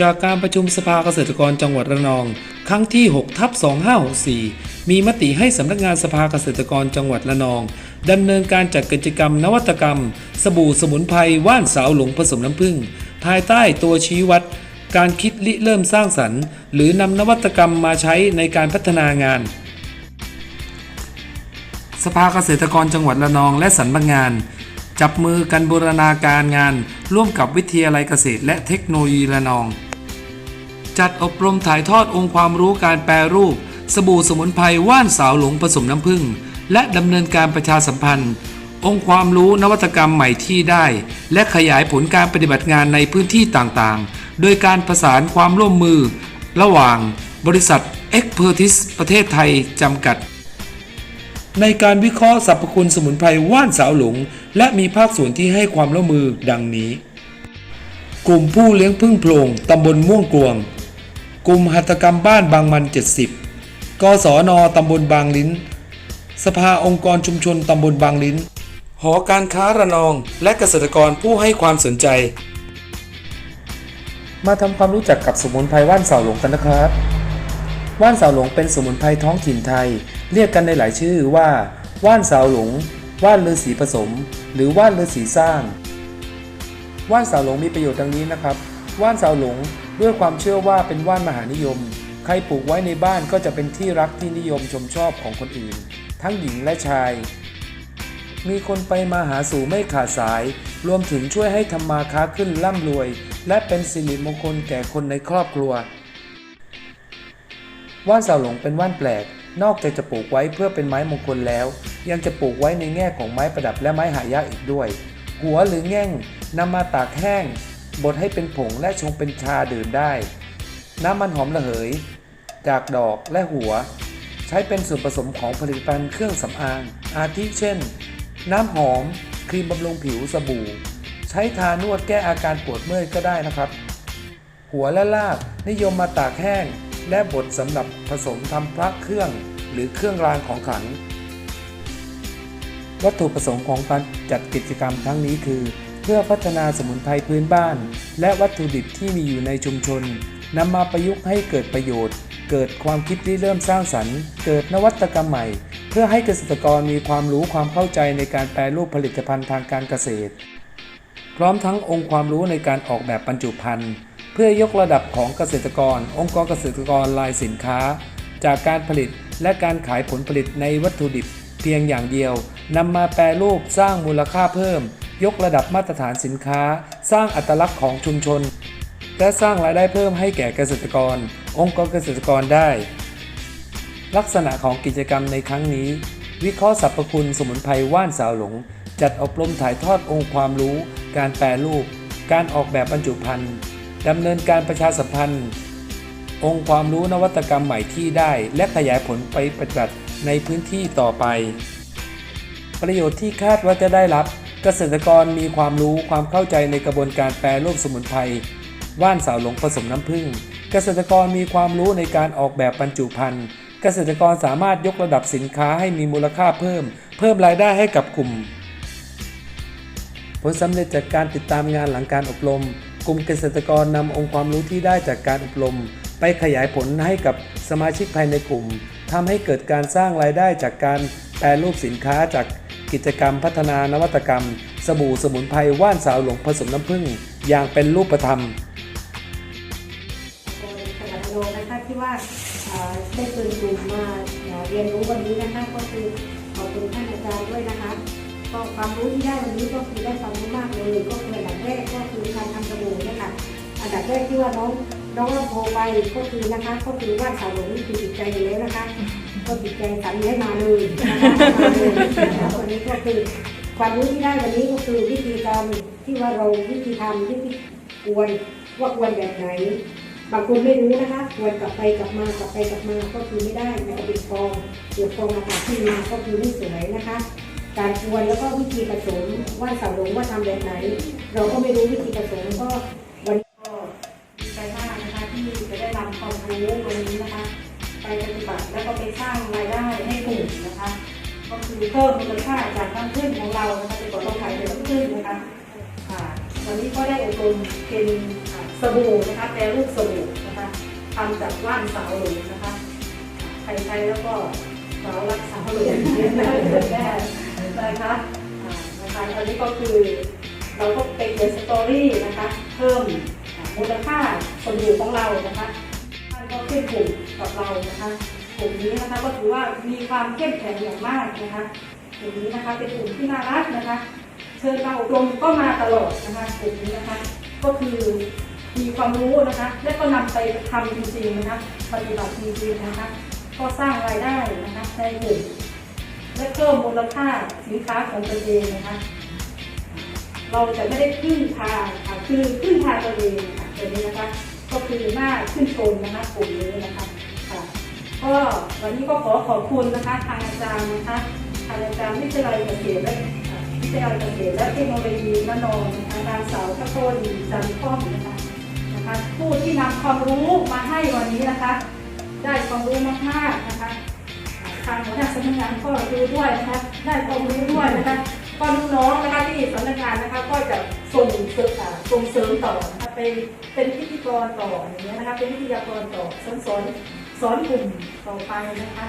จากการประชุมสภาเกษตรกรจังหวัดระนอง ครั้งที่6ทับ2564 มีมติให้สำนักงานสภาเกษตรกรจังหวัดระนองดำเนินการจัดกิจกรรมนวัตกรรม สบู่สมุนไพรว่านสาวหลงผสมน้ำผึ้งภายใต้ตัวชี้วัด การคิดริเริ่มสร้างสรรค์ หรือนำนวัตกรรมมาใช้ในการพัฒนางาน สภาเกษตรกรจังหวัดระนองและสำนักงานจับมือกันบูรณาการงาน ร่วมกับวิทยาลัยเกษตรและเทคโนโลยีระนอง จัดอบรมถ่ายทอดองค์ความรู้การแปรรูป สบู่สมุนไพรว่านสาวหลงผสมน้ำผึ้งและดำเนินการประชาสัมพันธ์ องค์ความรู้นวัตกรรมใหม่ที่ได้ และขยายผลการปฏิบัติงานในพื้นที่ต่างๆ โดยการประสานความร่วมมือ ระหว่างบริษัท e x p e r t i s ประเทศไทย จำกัด ในการวิเคราะห์สรรพคุณสมุนไพรว่านสาวหลง และมีภาคส่วนที่ให้ความร่วมมือดังนี้ กลุ่มผู้เลี้ยงพึ่งโพรงตำบลม่วงกวง กลุ่มหัตถกรรมบ้านบางมัน 70 กศนตำบลบางลิ้น สภาองค์กรชุมชนตำบลบางลิ้น หอการค้าระนองและเกษตรกรผู้ให้ความสนใจ มาทำความรู้จักกับสมุนไพรว่านเสาหลงกันนะครับ ว่านเสาหลงเป็นสมุนไพรท้องถิ่นไทย เรียกกันในหลายชื่อว่า ว่านเสาหลง ว่านฤาษีผสม หรือว่านฤาษีสร้าง ว่านเสาหลงมีประโยชน์ดังนี้นะครับ ว่านเสาหลง ด้วยความเชื่อว่าเป็นว่านมหานิยม ใครปลูกไว้ในบ้านก็จะเป็นที่รักที่นิยมชมชอบของคนอื่น ทั้งหญิงและชาย มีคนไปมาหาสู่ไม่ขาดสาย รวมถึงช่วยให้ทำมาค้าขึ้นร่ำรวย และเป็นสิริมงคลแก่คนในครอบครัว ว่านเสาหลงเป็นว่านแปลก นอกจากจะปลูกไว้เพื่อเป็นไม้มงคลแล้ว ยังจะปลูกไว้ในแง่ของไม้ประดับและไม้หายากอีกด้วย หัวหรือแง่งนำมาตากแห้ง บดให้เป็นผงและชงเป็นชาดื่มได้ น้ำมันหอมระเหย จากดอกและหัว ใช้เป็นส่วนผสมของผลิตภัณฑ์เครื่องสำอาง อาทิเช่น น้ำหอม ครีมบำรุงผิวสบู่ ใช้ทานวดแก้อาการปวดเมื่อยก็ได้นะครับ หัวและรากนิยมมาตากแห้ง และบดสำหรับผสมทำพระเครื่อง หรือเครื่องรางของขลังวัตถุประสงค์ของการจัดกิจกรรมทั้งนี้คือ พื่อพัฒนาสมุนไพรพื้นบ้าน และวัตถุดิบที่มีอยู่ในชุมชนนำมาประยุกต์ให้เกิดประโยชน์ เกิดความคิดที่เริ่มสร้างสรรค์ เกิดนวัตกรรมใหม่ เพื่อให้เกษตรกรมีความรู้ความเข้าใจในการแปรรูปผลิตภัณฑ์ทางการเกษตร พร้อมทั้งองค์ความรู้ในการออกแบบบรรจุภัณฑ์เพื่อยกระดับของเกษตรกร องค์กรเกษตรกรลายสินค้า จากการผลิตและการขายผลผลิตในวัตถุดิบ เพียงอย่างเดียวนำมาแปรรูปสร้างมูลค่าเพิ่ม ยกระดับมาตรฐานสินค้า สร้างอัตลักษณ์ของชุมชน และสร้างรายได้เพิ่มให้แก่เกษตรกร องค์กรเกษตรกรได้ ลักษณะของกิจกรรมในครั้งนี้ วิเคราะห์สรรพคุณสมุนไพรว่านสาวหลง จัดอบรมถ่ายทอดองค์ความรู้ การแปรรูป การออกแบบบรรจุภัณฑ์ดำเนินการประชาสัมพันธ์ องค์ความรู้นวัตกรรมใหม่ที่ได้ และขยายผลไปปฏิบัติในพื้นที่ต่อไป ประโยชน์ที่คาดว่าจะได้รับ เกษตรกรมีความรู้ความเข้าใจในกระบวนการแปรรูปสมุนไพรว่านสาวหลงผสมน้ำผึ้งเกษตรกรมีความรู้ในการออกแบบบรรจุภัณฑ์เกษตรกรสามารถยกระดับสินค้าให้มีมูลค่าเพิ่ม เพิ่มรายได้ให้กับกลุ่ม ผลสำเร็จจากการติดตามงานหลังการอบรม กลุ่มเกษตรกรนำองค์ความรู้ที่ได้จากการอบรม ไปขยายผลให้กับสมาชิกภายในกลุ่มทำให้เกิดการสร้างรายได้จากการแปรรูปสินค้าจาก กิจกรรมพัฒนานวัตกรรม สบู่สมุนไพรว่านสาวหลงผสมน้ำผึ้งอย่างเป็นรูปธรรมขยันองนะคะที่ว่าได้เชิญกลุ่มมาเรียนรู้วันนี้นะคะก็คือขอบคุณท่านอาจารย์ด้วยนะคะก็ความรู้ที่ได้วันนี้ก็คือได้ความรู้มากเลยก็คืออันดับแรกก็คือการทำสบู่เนี่ยค่ะอันดับแรกที่ว่าน้องน้องรับโทรไปก็คือนะคะ ก็คือว่านสาวหลงนี่คือจิตใจอยู่แล้วนะคะ ก็จิตใจสั่ให้มาเลยนะคะมาเลยวันนี้ก็คือความรู้ที่ได้วันนี้ก็คือวิธีการที่ว่าเราวิธีทำวิธีกวนว่าควรแบบไหนบางคนไม่รู้นะคะควรกลับไปกลับมากลับไปกลับมาก็คือไม่ได้มันจะเป็นฟองเกิดฟองอากาศขึ้นมาก็คือไม่สวยนะคะ การกวนแล้วก็วิธีผสมว่าสาวหลงว่าทำแบบไหน เราก็ไม่รู้วิธีผสมก็ พิ่มมูลค่าจากน้ำผึ้งของเรานะคะแต่ก่อนเราขายแต่น้ำผึ้งนะคะวันนี้ก็ได้อบรมเป็นสบู่นะคะแปรรูปสบู่นะคะทำจากว่านสาวหลงนะคะใครใช้แล้วก็สาวรักสาวหลงได้แน่นะคะนะคะอันนี้ก็คือเราก็ไปเขียนสตอรี่นะคะ เพิ่มมูลค่าสบู่ของเรานะคะท่านก็ขึ้นกลุ่มกับเรานะคะกลุ่มนี้นะคะก็ถือว่ามีความเข้มแข็งอย่างมากนะคะ กลุ่มนี้นะคะ เป็นกลุ่มที่น่ารักนะคะ เชิญมาอบรมก็มาตลอดนะคะกลุ่มนี้นะคะ ก็คือมีความรู้นะคะ และก็นำไปทำจริงๆนะคะ ปฏิบัติจริงๆนะคะ ก็สร้างรายได้นะคะในกลุ่มและเพิ่มมูลค่าสินค้าของตัวเองนะคะ เราจะไม่ได้พึ่งพาค่ะคือพึ่งพาตัวเองค่ะตัวนี้นะคะ ก็คือหน้าขึ้นชมนะคะกลุ่มนี้นะคะค่ะก็วันนี้ก็ขอขอบคุณนะคะทางอาจารย์นะคะ อาจารย์วิทยาลัยเกษตรและวิทยาลัยเกษตรและเทคโนโลยีระนองนะคะนางสาวพระโคนจันทร์ป้อมนะคะนะคะผู้ที่นำความรู้มาให้วันนี้นะคะ ได้ความรู้มากๆนะคะทางหัวหน้าสำนักงานก็ดูด้วยนะคะได้ความรู้ด้วยนะคะก็น้องๆนะคะที่สำนักงานนะคะก็จะส่งเสริมส่งเสริมต่อนะคะไปเป็นพิธีกรต่ออย่างเงี้ยนะคะเป็นวิทยากรต่อสอนสอนสอนกลุ่มต่อไปนะคะ